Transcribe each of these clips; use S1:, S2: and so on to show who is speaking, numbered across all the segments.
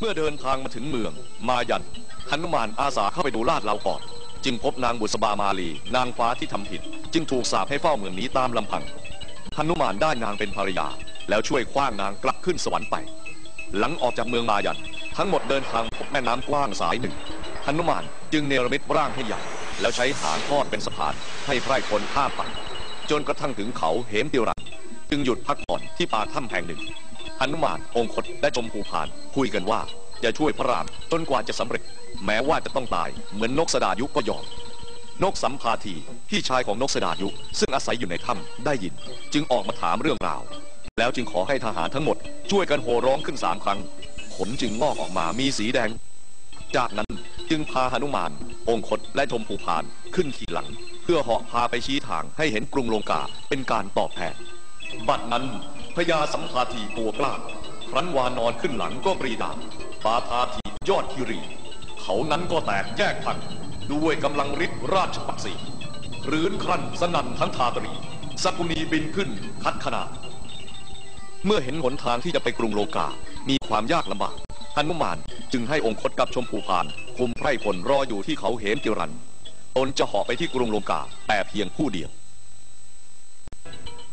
S1: เมื่อเดินทางมาถึงเมือง มายันหนุมานอาสาเข้าไปดูลาดเราก่อนจึงพบนางบุษบามาลี นางฟ้าที่ทำผิด จึงถูกสาปให้เฝ้าเมืองนี้ตามลำพังหนุมานได้นางเป็นภรรยา แล้วช่วยคว้างนางกลับขึ้นสวรรค์ไป หลังออกจากเมืองมายันทั้งหมดเดินทางพบแม่น้ำกว้างสายหนึ่งหนุมานจึงเนรมิตร่างให้ใหญ่แล้วใช้หางทอดเป็นสะพานให้ไพร่คนข้ามไปจนกระทั่งถึงเขาเหมติรันจึงหยุดพักผ่อนที่ป่าถ้ำแห่งหนึ่ง หนุมานองคตและชมพูพาน คุยกันว่าจะช่วยพระรามจนกว่าจะสำเร็จ แม้ว่าจะต้องตายเหมือนนกสดายุก็ยอมนกสัมภาทีพี่ชายของนกสดายุ ซึ่งอาศัยอยู่ในถ้ำได้ยิน จึงออกมาถามเรื่องราว แล้วจึงขอให้ทหารทั้งหมด ช่วยกันโห่ร้องขึ้นสามครั้งขนจึงงอกออกมามีสีแดง จากนั้นจึงพาหนุมาน องคตและชมพูพานขึ้นขี่หลัง เพื่อเหาะพาไปชี้ทางให้เห็นกรุงลงกาเป็นการตอบแทนบัดนั้น พญาสัมภาทีตัวกล้าครั้นวานอนขึ้นหลังก็ปรีดาปาทาทียอดคิรี เขานั้นก็แตกแยกพันด้วยกำลังฤทธิ์ราชปักษีรื้นครันสนั่นทั้งทาตรีสกุณีบินขึ้นคัดขนาด เมื่อเห็นหนทางที่จะไปกรุงโลกา มีความยากลำบากหนุมานจึงให้องคตกับชมพูพาน คุมไพร่พลรออยู่ที่เขาเหมจิรันตนจะหาะไปที่กรุงโลกาแต่เพียงผู้เดียว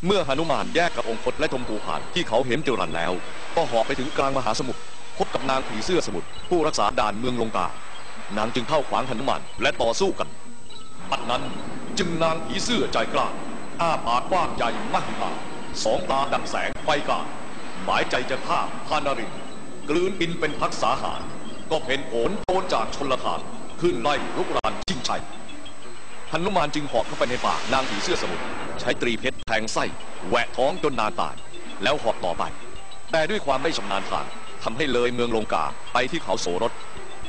S1: เมื่อหนุมานแยกกับองคตและชมพูพานที่เขาเห็มจิรันแล้ว ก็หาะไปถึงกลางมหาสมุทรพบกับนางผีเสื้อสมุทรผู้รักษาด่านเมืองลงกานางจึงเข้าขวางหนุมานและต่อสู้กันบัดนั้นจึงนางผีเสื้อใจกล้าอ้าปากกว้างใหญ่มหิมาสองตาดังแสงไฟกาหมายใจจะฆ่าพานารินกลืนกินเป็นพักษาหาร ก็เป็นโอนโตนจากชนละทานขึ้นไล่ลุกรานชิงชัย หนุมานจึงหอบเข้าไปในป่านางผีเสื้อสมุทรใช้ตรีเพชรแทงไส้แหวะท้องจนนานตายแล้วหอบต่อไป แต่ด้วยความไม่ชำนาญทางทำให้เลยเมืองลงกาไปที่เขาโสรถ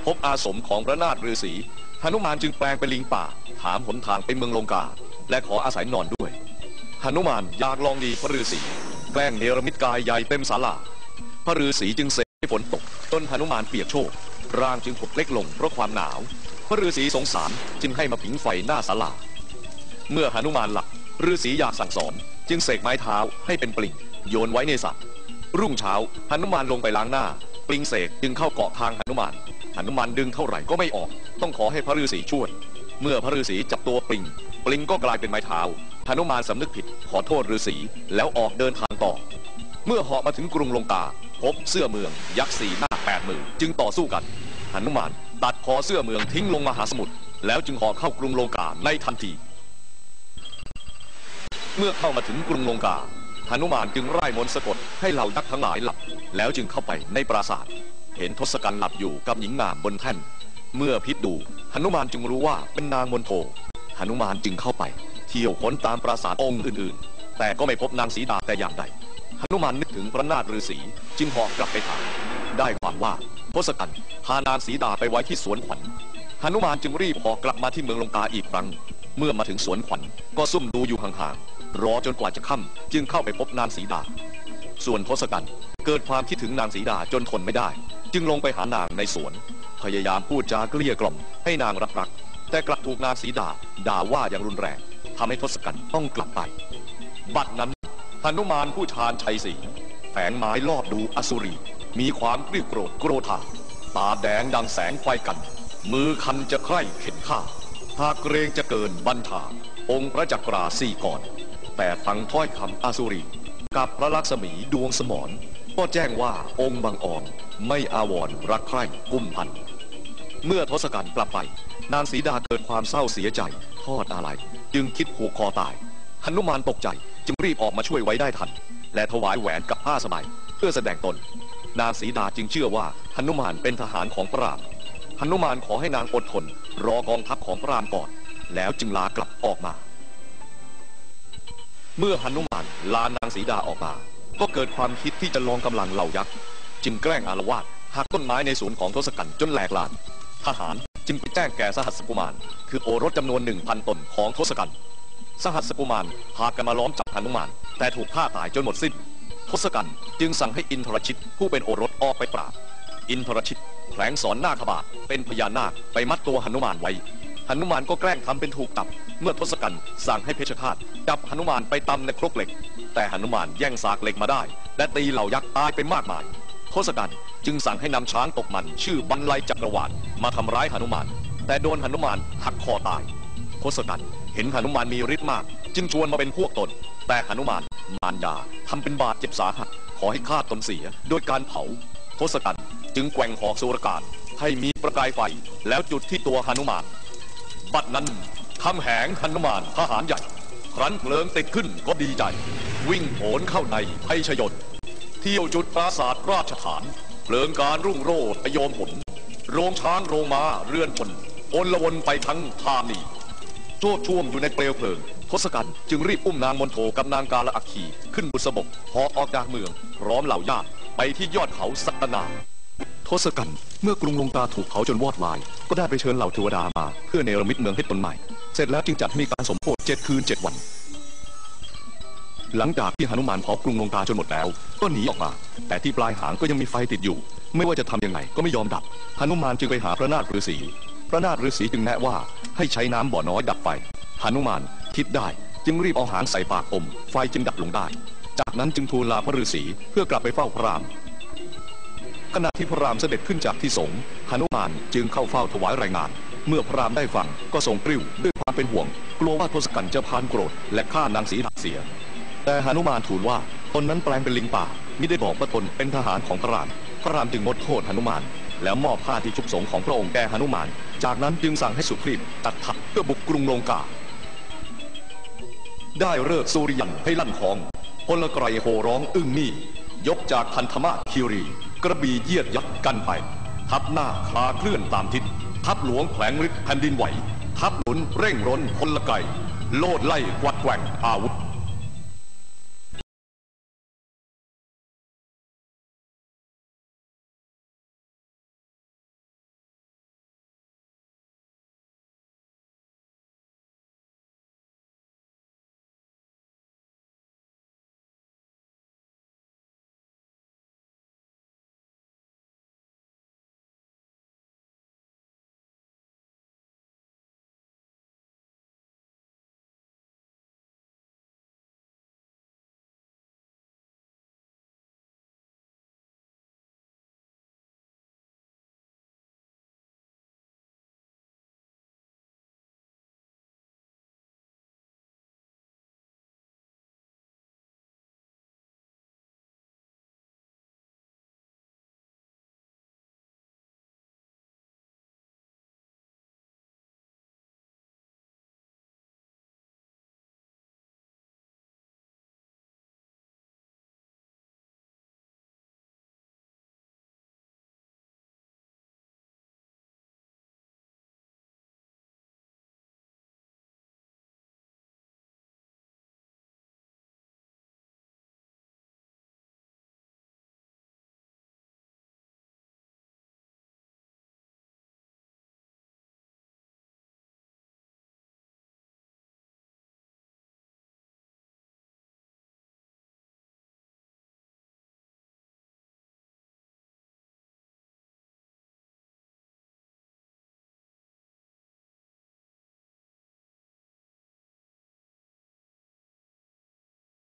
S1: พบอาสมของพระนาถฤาษีหนุมานจึงแปลงเป็นลิงป่า ถามหนทางไปเมืองลงกา และขออาศัยนอนด้วยหนุมานอยากลองดีพระฤาษีแกล้งเนรมิตกายใหญ่เต็มศาลาพระฤาษีจึงเสกให้ฝนตกจนหนุมานเปียกโชก ร่างจึงผดเล็กลงเพราะความหนาว พระฤาษีสงสารจึงให้มาผิงไฟหน้าศาลา เมื่อหนุมานหลับฤาษีอยากสั่งสอน จึงเสกไม้เท้าให้เป็นปลิงโยนไว้ในสระรุ่งเช้าหนุมานลงไปล้างหน้า ปลิงเสกจึงเข้าเกาะทางหนุมานหนุมานดึงเท่าไหร่ก็ไม่ออก ต้องขอให้พระฤาษีช่วย เมื่อพระฤาษีจับตัวปลิง ปลิงก็กลายเป็นไม้เท้าหนุมานสำนึกผิดขอโทษฤาษีแล้วออกเดินทาง เมื่อเหาะมาถึงกรุงลงกา พบเสื้อเมือง ยักษ์สี่หน้าแปดมือจึงต่อสู้กันหนุมานตัดคอเสื้อเมืองทิ้งลงมหาสมุทรแล้วจึงเหาะเข้ากรุงลงกาในทันที เมื่อเข้ามาถึงกรุงลงกาหนุมานจึงไล่มนสะกดให้เหล่ายักษ์ทั้งหลายหลับ แล้วจึงเข้าไปในปราสาท เห็นทศกัณฐ์หลับอยู่กับหญิงงามบนแท่น เมื่อพิจดูหนุมานจึงรู้ว่าเป็นนางมนโทหนุมานจึงเข้าไป เที่ยวค้นตามปราสาทองค์อื่น ๆ แต่ก็ไม่พบนางสีดาแต่อย่างใด นุมานนึกถึงพระนาถฤาษีจึงหอกกลับไปถามได้ความว่าทศกัณฐ์พานางสีดาไปไว้ที่สวนขวัญหนุมานจึงรีบหอกกลับมาที่เมืองลงกาอีกครั้ง เมื่อมาถึงสวนขวัญก็ซุ่มดูอยู่ห่างๆรอจนกว่าจะค่ำจึงเข้าไปพบนางสีดา ส่วนทศกัณฐ์เกิดความคิดถึงนางสีดาจนทนไม่ได้ จึงลงไปหานางในสวน พยายามพูดจาเกลี้ยกล่อมให้นางรับรัก แต่กลับถูกนางสีดาด่าว่าอย่างรุนแรงทำให้ทศกัณฐ์ต้องกลับไป บัดนั้น นุมานผู้ชาญชัยศรีแฝงไม้ลอบดูอสุรี มีความกริ้วโกรธโกรธาตาแดงดังแสงไฟกัน มือคันจะใคร่เข็นฆ่าหากเกรงจะเกินบัญชา องค์พระจักราสี่ก่อน แต่ฟังถ้อยคำอสุรี กับพระลักษมีดวงสมรก็แจ้งว่าองค์บางอ่อนไม่อาวรรักใคร่กุ้มพัน เมื่อทศกัณฐ์กลับไป นางสีดาเกิดความเศร้าเสียใจทอดอะไร จึงคิดผูกคอตายหนุมานตกใจ จึงรีบออกมาช่วยไว้ได้ทัน และถวายแหวนกับผ้าสบายเพื่อแสดงตน นางสีดาจึงเชื่อว่าหนุมานเป็นทหารของพระรามหนุมานขอให้นางอดทน รอกองทัพของพระรามก่อน แล้วจึงลากลับออกมา เมื่อหนุมานลานางสีดาออกมา ก็เกิดความคิดที่จะลองกำลังเหล่ายักษ์จึงแกล้งอารวาสหักต้นไม้ในสวนของทศกัณฐ์จนแหลกลานทหารจึงไปแจ้งแก่สหัสกุมาร คือโอรสจำนวนหนึ่งพันตนของทศกัณฐ์ สหัสกุมารพากันมาล้อมจับหนุมาน แต่ถูกฆ่าตายจนหมดสิ้นทศกัณฐ์จึงสั่งให้อินทรชิตผู้เป็นโอรสออกไปปราบ อินทรชิตแผลงสอนนาคบาทเป็นพญานาคไปมัดตัวหนุมานไว้หนุมานก็แกล้งทำเป็นถูกตับ เมื่อทศกัณฐ์สั่งให้เพชฌฆาตจับหนุมานไปตำในครกเหล็ก แต่หนุมานแย่งสากเหล็กมาได้ และตีเหล่ายักษ์ตายไปมากมายทศกัณฐ์จึงสั่งให้นำช้างตกมัน ชื่อบันไลจักรวาลมาทำร้ายหนุมาน แต่โดนหนุมานหักคอตายทศกัณฐ์ เห็นหนุมานมีฤทธิ์มาก จึงชวนมาเป็นพวกตน แต่หนุมานมารดาทำเป็นบาดเจ็บสาหัส ขอให้ฆ่าตนเสียโดยการเผาทศกัณฐ์จึงแกว่งหอกสุรกาศให้มีประกายไฟ แล้วจุดที่ตัวหนุมาน บัดนั้นคำแหงหนุมานทหารใหญ่ครั้นเพลิงติดขึ้นก็ดีใจ วิ่งโผนเข้าในไพชยนต์เที่ยวจุดปราสาทราชฐานเพลิงการรุ่งโรจน์โยมผลโรงช้างโรงม้าเรือนพลอนละวนไปทั้งธานี โชดช่วมอยู่ในเปลวเพลิงทศกัณฐ์จึงรีบอุ้มนางมนโทกับนางกาละอัคคีขึ้นบุษบกหอออกจากเมือง พร้อมเหล่าญาติไปที่ยอดเขาสัตนาทศกัณฐ์เมื่อกรุงลงกาถูกเผาจนวอดวาย ก็ได้ไปเชิญเหล่าเทวดามา เพื่อเนรมิตเมืองให้ตนใหม่ เสร็จแล้วจึงจัดให้มีการสมโภชเจ็ดคืนเจ็ดวัน หลังจากที่หนุมานเผากรุงลงกาจนหมดแล้ว ก็หนีออกมา แต่ที่ปลายหางก็ยังมีไฟติดอยู่ ไม่ว่าจะทำยังไงก็ไม่ยอมดับหนุมานจึงไปหาพระนาถฤาษี พระนาถฤาษีจึงแนะว่าให้ใช้น้ำบ่อน้อยดับไฟหนุมานคิดได้จึงรีบเอาหางใส่ปากอม ไฟจึงดับลงได้ จากนั้นจึงทูลลาพระฤาษีเพื่อกลับไปเฝ้าพระราม ขณะที่พระรามเสด็จขึ้นจากที่สงหนุมานจึงเข้าเฝ้าถวายรายงาน เมื่อพระรามได้ฟังก็ทรงกริ้วด้วยความเป็นห่วง กลัวว่าทศกัณฐ์จะพานโกรธและฆ่านางสีดาเสีย แต่หนุมานทูลว่าตนนั้นแปลงเป็นลิงป่ามิได้บอกว่าตนเป็นทหารของพระราม พระรามจึงงดโทษหนุมาน แล้วมอบผ้าที่ชุบสงของพระองค์แก่หนุมาน จากนั้นจึงสั่งให้สุครีตตัดทัพเพื่อบุกกรุงลงกา ได้เลิกสุริยันให้ลั่นของพลไกรโหร้องอึ้งนี่ ยกจากพันธมาศคิรี กระบี่เยียดยัดกันไป ทับหน้าคลาเคลื่อนตามทิศ ทับหลวงแผลงฤทธิ์แผ่นดินไหว ทับหนุนเร่งร้นพลไกรโลดไล่กวัดแกว่งอาวุธ